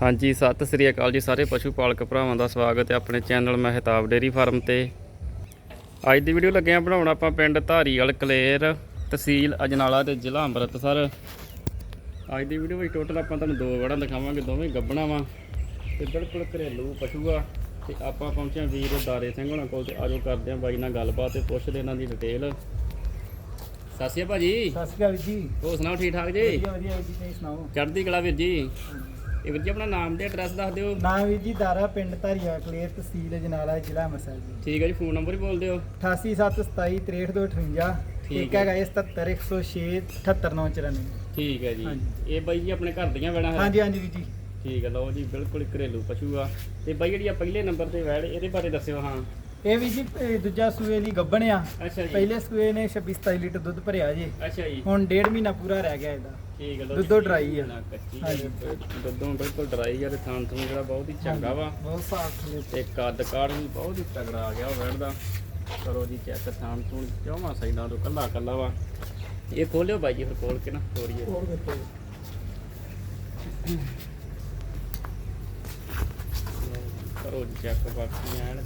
ਹਾਂਜੀ ਸਤਿ ਸ੍ਰੀ ਅਕਾਲ ਜੀ ਸਾਰੇ ਪਸ਼ੂ ਪਾਲਕ ਭਰਾਵਾਂ ਦਾ ਸਵਾਗਤ ਹੈ ਆਪਣੇ ਚੈਨਲ ਮਹਿਤਾਬ ਡੇਰੀ ਫਾਰਮ ਤੇ। ਅੱਜ ਦੀ ਵੀਡੀਓ ਲੱਗੇ ਆ ਬਣਾਉਣ ਆਪਾਂ ਪਿੰਡ ਧਾਰੀਵਾਲ ਕਲੇਰ ਤਹਿਸੀਲ ਅਜਨਾਲਾ ਤੇ ਜ਼ਿਲ੍ਹਾ ਅੰਮ੍ਰਿਤਸਰ। ਅੱਜ ਦੀ ਵੀਡੀਓ ਵਿੱਚ ਟੋਟਲ ਆਪਾਂ ਤੁਹਾਨੂੰ ਦੋ ਵੜਾਂ ਦਿਖਾਵਾਂਗੇ ਦੋਵੇਂ ਗੱਬਣਾ ਵਾ। ਤੇ ਬਿਲਕੁਲ ਘਰੇਲੂ ਪਸ਼ੂ ਆ। ਤੇ ਆਪਾਂ ਪਹੁੰਚੇ ਹਾਂ ਵੀਰ ਦਾਰੇ ਸਿੰਘ ਹੋਣਾ ਕੋਲ ਤੇ ਆਜੋ ਕਰਦੇ ਹਾਂ ਬਾਈ ਨਾਲ ਗੱਲਬਾਤ ਤੇ ਪੁੱਛਦੇ ਇਹਨਾਂ ਦੀ ਡਿਟੇਲ ਸਤਿ ਸ਼੍ਰੀ ਅਕਾਲ ਭਾਜੀ। ਸਤਿ ਸ਼੍ਰੀ ਅਕਾਲ ਜੀ। ਹੋਰ ਸੁਣਾਓ ਠੀਕ ਠਾਕ ਜੀ? ਵਧੀਆ ਵਧੀਆ ਜੀ ਤੁਸੀਂ ਸੁਣਾਓ? ਚੜ੍ਹਦੀ ਕਲਾ ਵੀਰ ਜੀ? ਇਹ ਵੀਰ ਜੀ ਆਪਣਾ ਨਾਮ ਤੇ ਐਡਰੈਸ ਦੱਸ ਦਿਓ। ਨਾਮ ਵੀਰ ਜੀ ਦਾਰਾ ਪਿੰਡ ਧਾਰੀਆ ਕਲੇਰ ਤਹਿਸੀਲ ਜਨਾਲਾ ਜ਼ਿਲ੍ਹਾ ਅੰਮ੍ਰਿਤਸਰ ਜੀ। ਠੀਕ ਹੈ ਜੀ ਫੋਨ ਨੰਬਰ ਹੀ ਬੋਲ ਦਿਓ। 8877263258 ਠੀਕ ਹੈਗਾ 77106 78994 ਠੀਕ ਹੈ ਜੀ। ਇਹ ਬਾਈ ਜੀ ਆਪਣੇ ਘਰ ਦੀਆਂ ਵੈਣਾ ਹਾਂਜੀ ਹਾਂਜੀ ਵੀਰ ਜੀ। ਠੀਕ ਹੈ ਲਓ ਜੀ ਬਿਲਕੁਲ ਘਰੇਲੂ ਪਸ਼ੂ ਆ। ਤੇ ਬਾਈ ਜਿਹੜੀ ਆ ਪਹਿਲੇ ਨੰਬਰ ਤੇ ਵੈੜ ਇਹਦੇ ਬਾਰੇ ਦੱਸਿਓ ਹਾਂ। ਇਹ ਵੀ ਜੀ ਇਹ ਦੂਜਾ ਸੂਏ ਲਈ ਗੱਬਣ ਆ ਅੱਛਾ ਜੀ। ਪਹਿਲੇ ਸੂਏ ਨੇ 26 27 ਲੀਟਰ ਦੁੱਧ ਭਰਿਆ ਜੀ। ਅੱਛਾ ਜੀ। ਹੁਣ ਡੇਢ ਮਹੀਨਾ ਪੂਰਾ ਰਹਿ ਗਿਆ ਇਹਦਾ। ਠੀਕ ਹੈ ਲਓ ਦੁੱਧੋਂ ਜੀ, dry ਆ। ਨਾ ਕੱਚੀ ਆ ਹਾਂਜੀ। ਤੇ ਦੁੱਧੋਂ ਬਿਲਕੁਲ ਡਰਾਈ ਆ ਤੇ ਥਾਂ ਥੂੰ ਜਿਹੜਾ ਬਹੁਤ ਹੀ ਚੰਗਾ ਵਾ। ਬਹੁਤ ਸਾਫ਼ ਥਲੇ ਤੇ ਕੱਦ ਕਾੜ ਵੀ ਬਹੁਤ ਹੀ ਤਗੜਾ ਆ ਗਿਆ ਉਹ ਵੈੜ ਦਾ। ਕਰੋ ਜੀ ਚੈੱਕ ਥਾਂ ਥੂੰ ਚੌਵਾਂ ਸਾਈਡਾਂ ਤੋਂ ਕੱਲਾ ਕੱਲਾ ਵਾ। ਇਹ ਖੋਲਿਓ ਬਾਈ ਜੀ ਫਿਰ ਖੋਲ ਕੇ ਨਾ ਤੋਰੀਏ। ਹੋਰ ਦੇਖੋ ਕਰੋ ਜੀ ਚੈੱਕ ਬਾਕੀ ਐਨ।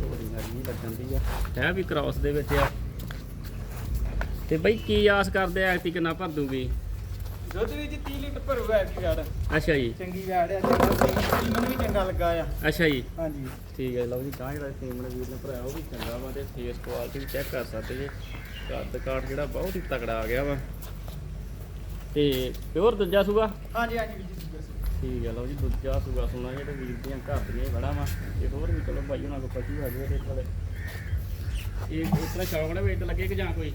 ਥੋੜੀ ਨਰਮੀ ਲੱਗਣ ਦੀ ਆ। ਹੈ ਵੀ ਕ੍ਰਾਸ ਦੇ ਵਿੱਚ ਆ। ਤੇ ਬਈ ਕੀ ਆਸ ਕਰਦੇ ਆ ਐਤੀ ਕਿੰਨਾ ਭਰ ਦੂਗੀ? ਦੁੱਧ ਵੀ ਜੀ 30 ਲੀਟਰ ਭਰੂਗਾ ਇੱਕ ਗਾੜ ਅੱਛਾ ਜੀ। ਚੰਗੀ ਗਾੜ ਆ ਸੀਮਨ ਵੀ ਚੰਗਾ ਲੱਗਾ ਆ। ਅੱਛਾ ਜੀ। ਹਾਂਜੀ। ਠੀਕ ਹੈ ਲਓ ਜੀ ਤਾਂ ਜਿਹੜਾ ਸੀਮਨ ਵੀਰ ਨੇ ਭਰਾਇਆ ਉਹ ਵੀ ਚੰਗਾ ਵਾ ਤੇ ਫੇਸ ਕੁਆਲਿਟੀ ਵੀ ਚੈੱਕ ਕਰ ਸਕਦੇ ਜੇ। ਕੱਦ ਕਾਠ ਜਿਹੜਾ ਬਹੁਤ ਹੀ ਤਕੜਾ ਆ ਗਿਆ ਵਾ। ਤੇ ਪਿਓਰ ਦੂਜਾ ਸੂਗਾ ਹਾਂਜੀ ਹਾਂਜੀ ਵੀਰ ਜੀ। ਠੀਕ ਹੈ ਲਓ ਜੀ ਦੂਜਾ ਸੂਗਾ ਸੁਣਾ ਜਿਹੜੇ ਵੀਰ ਦੀਆਂ ਘਰ ਦੀਆਂ ਹੀ ਬੜਾ ਵਾ। ਤੇ ਹੋਰ ਵੀ ਚਲੋ ਭਾਈ ਉਹਨਾਂ ਕੋਲ ਪਸ਼ੂ ਹੈਗੇ ਤੇ ਕੋਲੇ ਇਹ ਇਸ ਤਰ੍ਹਾਂ ਸ਼ੌਕ ਨਾਲ ਵੇਟ ਲੱਗੇ ਕਿ ਜਾਂ ਕੋਈ?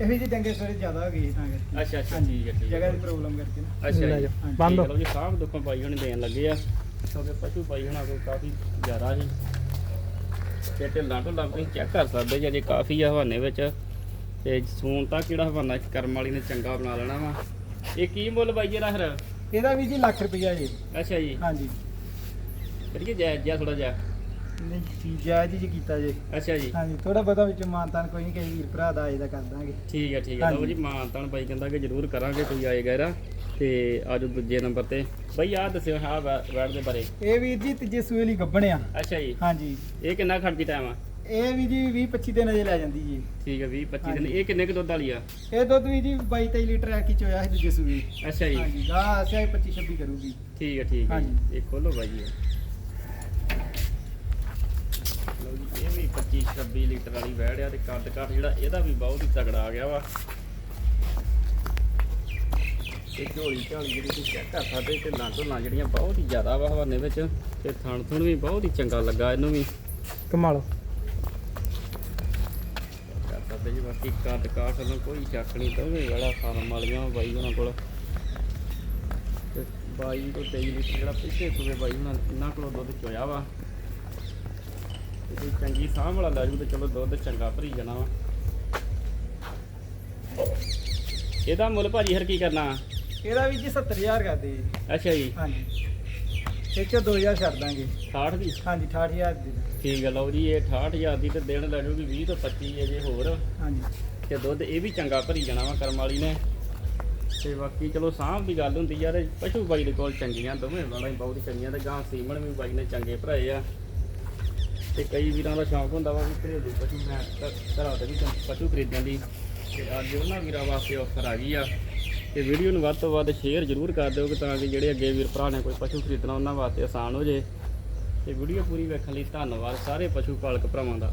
ਇਹ ਵੀ ਜੀ ਡੰਗੇ ਸਵੇਰੇ ਜ਼ਿਆਦਾ ਹੋ ਗਈ ਤਾਂ ਕਰਕੇ। ਅੱਛਾ ਅੱਛਾ ਠੀਕ ਹੈ ਠੀਕ ਜਗ੍ਹਾ ਦੀ ਪ੍ਰੋਬਲਮ ਕਰਕੇ ਨਾ। ਅੱਛਾ ਲੈ ਜੀ। ਬੰਦ ਲਓ ਜੀ ਸਾਹਬ ਦੁੱਖੋਂ ਭਾਈ ਹੁਣ ਦੇਣ ਲੱਗੇ ਆ। ਕਿਉਂਕਿ ਪਸ਼ੂ ਭਾਈ ਹੁਣਾਂ ਕੋਲ ਕਾਫੀ ਜ਼ਿਆਦਾ ਸੀ। ਤੇ ਢਿੱਲਾਂ ਢੁੱਲਾਂ ਤੁਸੀਂ ਚੈੱਕ ਕਰ ਸਕਦੇ ਜੀ ਅਜੇ ਕਾਫੀ ਆ ਹਵਾਨੇ ਵਿੱਚ। ਤੇ ਸੂਣ ਤੱਕ ਜਿਹੜਾ ਹਵਾਨਾ ਕਰਮ ਵਾਲੀ ਨੇ ਚੰਗਾ ਬਣਾ ਲੈਣਾ ਵਾ। ਇਹ ਕੀ ਮੁੱਲ ਬਾਈ ਜੀ ਫਿਰ? ਇਹਦਾ ਵੀ ਜੀ ਲੱਖ ਰੁਪਈਆ ਜੀ। ਅੱਛਾ ਜੀ। ਹਾਂਜੀ। ਕਰੀਏ ਜਾਇਜ਼ ਜਿਹਾ ਥੋੜਾ ਜਿਹਾ। ਨਹੀਂ ਜੀ ਜਾਇਜ਼ ਜੀ ਕੀਤਾ ਜੀ। ਅੱਛਾ ਜੀ। ਹਾਂਜੀ ਥੋੜਾ ਬਹੁਤਾ ਵਿੱਚ ਮਾਨਤਾਨ ਕੋਈ ਨਹੀਂ ਕਈ ਵੀਰ ਭਰਾ ਦਾ ਇਹਦਾ ਕਰ ਦਾਂਗੇ। ਠੀਕ ਹੈ ਠੀਕ ਹੈ ਲਓ। ਜੀ ਮਾਨਤਾਨ ਬਾਈ ਕਹਿੰਦਾ ਕਿ ਜ਼ਰੂਰ ਕਰਾਂਗੇ ਕੋਈ ਆਏਗਾ ਇਹਦਾ ਤੇ ਆਜੋ ਦੂਜੇ ਨੰਬਰ ਤੇ। ਬਾਈ ਆਹ ਦੱਸਿਓ ਹਾਂ ਵੈੜ ਦੇ ਬਾਰੇ। ਇਹ ਵੀਰ ਜੀ ਤੀਜੇ ਸੂਏ ਲਈ ਗੱਬਣ ਆ ਅੱਛਾ ਜੀ। ਹਾਂਜੀ। ਇਹ ਕਿੰਨਾ ਖਰਚੀ ਟਾਈਮ ਆ? ਇਹ ਵੀ ਜੀ 20 25 ਦਿਨ ਅਜੇ ਲੈ ਜਾਂਦੀ ਜੀ। ਠੀਕ ਹੈ 20 25 ਦਿਨ। ਇਹ ਕਿੰਨੇ ਕੁ ਦੁੱਧ ਵਾਲੀ ਆ? ਇਹ ਦੁੱਧ ਵੀ ਜੀ 22 23 ਲੀਟਰ ਆ ਕੀ ਚੋਇਆ ਸੀ ਦੂਜੇ ਸੂਏ ਅੱਛਾ ਜੀ। ਹਾਂਜੀ ਗਾਂ ਆਸਿਆ 25 26 ਕਰੂਗੀ। ਠੀਕ ਹੈ ਠੀਕ ਹੈ ਜੀ। ਇਹ ਖੋਲੋ ਬਾਈ ਜੀ। ਲਓ ਜੀ ਇਹ ਵੀ 25 26 ਲੀਟਰ ਵਾਲੀ ਵੈੜ ਆ ਤੇ ਕੱਦ ਕਾਠ ਜਿਹੜਾ ਇਹਦਾ ਵੀ ਬਹੁਤ ਹੀ ਤਗੜਾ ਆ ਗਿਆ ਵਾ। ਇਹ ਝੋਲੀ ਝਾਲੀ ਜਿਹੜੀ ਤੁਸੀਂ ਚੈੱਕ ਕਰ ਸਕਦੇ ਤੇ ਲਾਂ ਢੋਲਾਂ ਜਿਹੜੀਆਂ ਬਹੁਤ ਹੀ ਜ਼ਿਆਦਾ ਵਾ ਹਵਾਨੇ ਵਿੱਚ ਤੇ ਥਣ ਥੁਣ ਵੀ ਬਹੁਤ ਹੀ ਚੰਗਾ ਲੱਗਾ ਇਹਨੂੰ ਵੀ। ਕਮਾਲ। ਸਕਦੇ ਜੀ ਬਾਕੀ ਕੱਦ ਕਾਠ ਨੂੰ ਕੋਈ ਸ਼ੱਕ ਨਹੀਂ ਦੋਵੇਂ ਵਾਲਾ ਫਾਰਮ ਵਾਲੀਆਂ ਬਾਈ ਉਹਨਾਂ ਕੋਲ। ਤੇ ਬਾਈ ਤੋਂ 23 ਲੀਟਰ ਜਿਹੜਾ ਪਿੱਛੇ ਸੂਏ ਬਾਈ ਉਹਨਾਂ ਇਹਨਾਂ ਕੋਲੋਂ ਦੁੱਧ ਚੋਇਆ ਵਾ। ਤੇ ਚੰਗੀ ਸਾਂਭ ਵਾਲਾ ਲੈ ਜੂ ਤੇ ਚਲੋ ਦੁੱਧ ਚੰਗਾ ਭਰੀ ਜਾਣਾ ਵਾ। ਇਹਦਾ ਮੁੱਲ ਭਾਜੀ ਹਰ ਕੀ ਕਰਨਾ? ਇਹਦਾ ਵੀ ਜੀ 70000 ਕਰਦੇ। ਅੱਛਾ ਜੀ। ਹਾਂਜੀ। ਇਹ ਚੋਂ 2000 ਛੱਡ ਦਾਂਗੇ। 60 ਦੀ? ਹਾਂਜੀ 68000 ਦੀ। ਠੀਕ ਹੈ ਲਓ ਜੀ ਇਹ 68000 ਦੀ ਤੇ ਦੇਣ ਲੈ ਜੂਗੀ 20 ਤੋਂ 25 ਅਜੇ ਹੋਰ। ਹਾਂਜੀ। ਤੇ ਦੁੱਧ ਇਹ ਵੀ ਚੰਗਾ ਭਰੀ ਜਾਣਾ ਵਾ ਕਰਮ ਵਾਲੀ ਨੇ। ਤੇ ਬਾਕੀ ਚਲੋ ਸਾਂਭ ਦੀ ਗੱਲ ਹੁੰਦੀ ਯਾਰ ਪਸ਼ੂ ਬਾਈ ਦੇ ਕੋਲ ਚੰਗੀਆਂ ਦੋਵੇਂ ਵਾਲਾਂ ਹੀ ਬਹੁਤ ਚੰਗੀਆਂ ਤੇ ਗਾਂ ਸੀਮਣ ਵੀ ਬਾਈ ਨੇ ਚੰਗੇ ਭਰਾਏ ਆ। ਤੇ ਕਈ ਵੀਰਾਂ ਦਾ ਸ਼ੌਂਕ ਹੁੰਦਾ ਵਾ ਵੀ ਘਰੇਲੂ ਪਸ਼ੂ ਮੈਂ ਘਰਾਂ ਦੇ ਵੀ ਪਸ਼ੂ ਖਰੀਦਣ ਦੀ। ਤੇ ਅੱਜ ਉਹਨਾਂ ਵੀਰਾਂ ਵਾਸਤੇ ਆਫਰ ਆ ਗਈ ਆ। ਤੇ ਵੀਡੀਓ ਨੂੰ ਵੱਧ ਤੋਂ ਵੱਧ ਸ਼ੇਅਰ ਜ਼ਰੂਰ ਕਰ ਦਿਓ ਕਿ ਤਾਂ ਕਿ ਜਿਹੜੇ ਅੱਗੇ ਵੀਰ ਭਰਾ ਨੇ ਕੋਈ ਪਸ਼ੂ ਖਰੀਦਣਾ, ਉਹਨਾਂ ਵਾਸਤੇ ਆਸਾਨ ਹੋ ਜੇ। ਤੇ ਵੀਡੀਓ ਪੂਰੀ ਵੇਖਣ ਲਈ ਧੰਨਵਾਦ ਸਾਰੇ ਪਸ਼ੂ ਪਾਲਕ ਭਰਾਵਾਂ ਦਾ।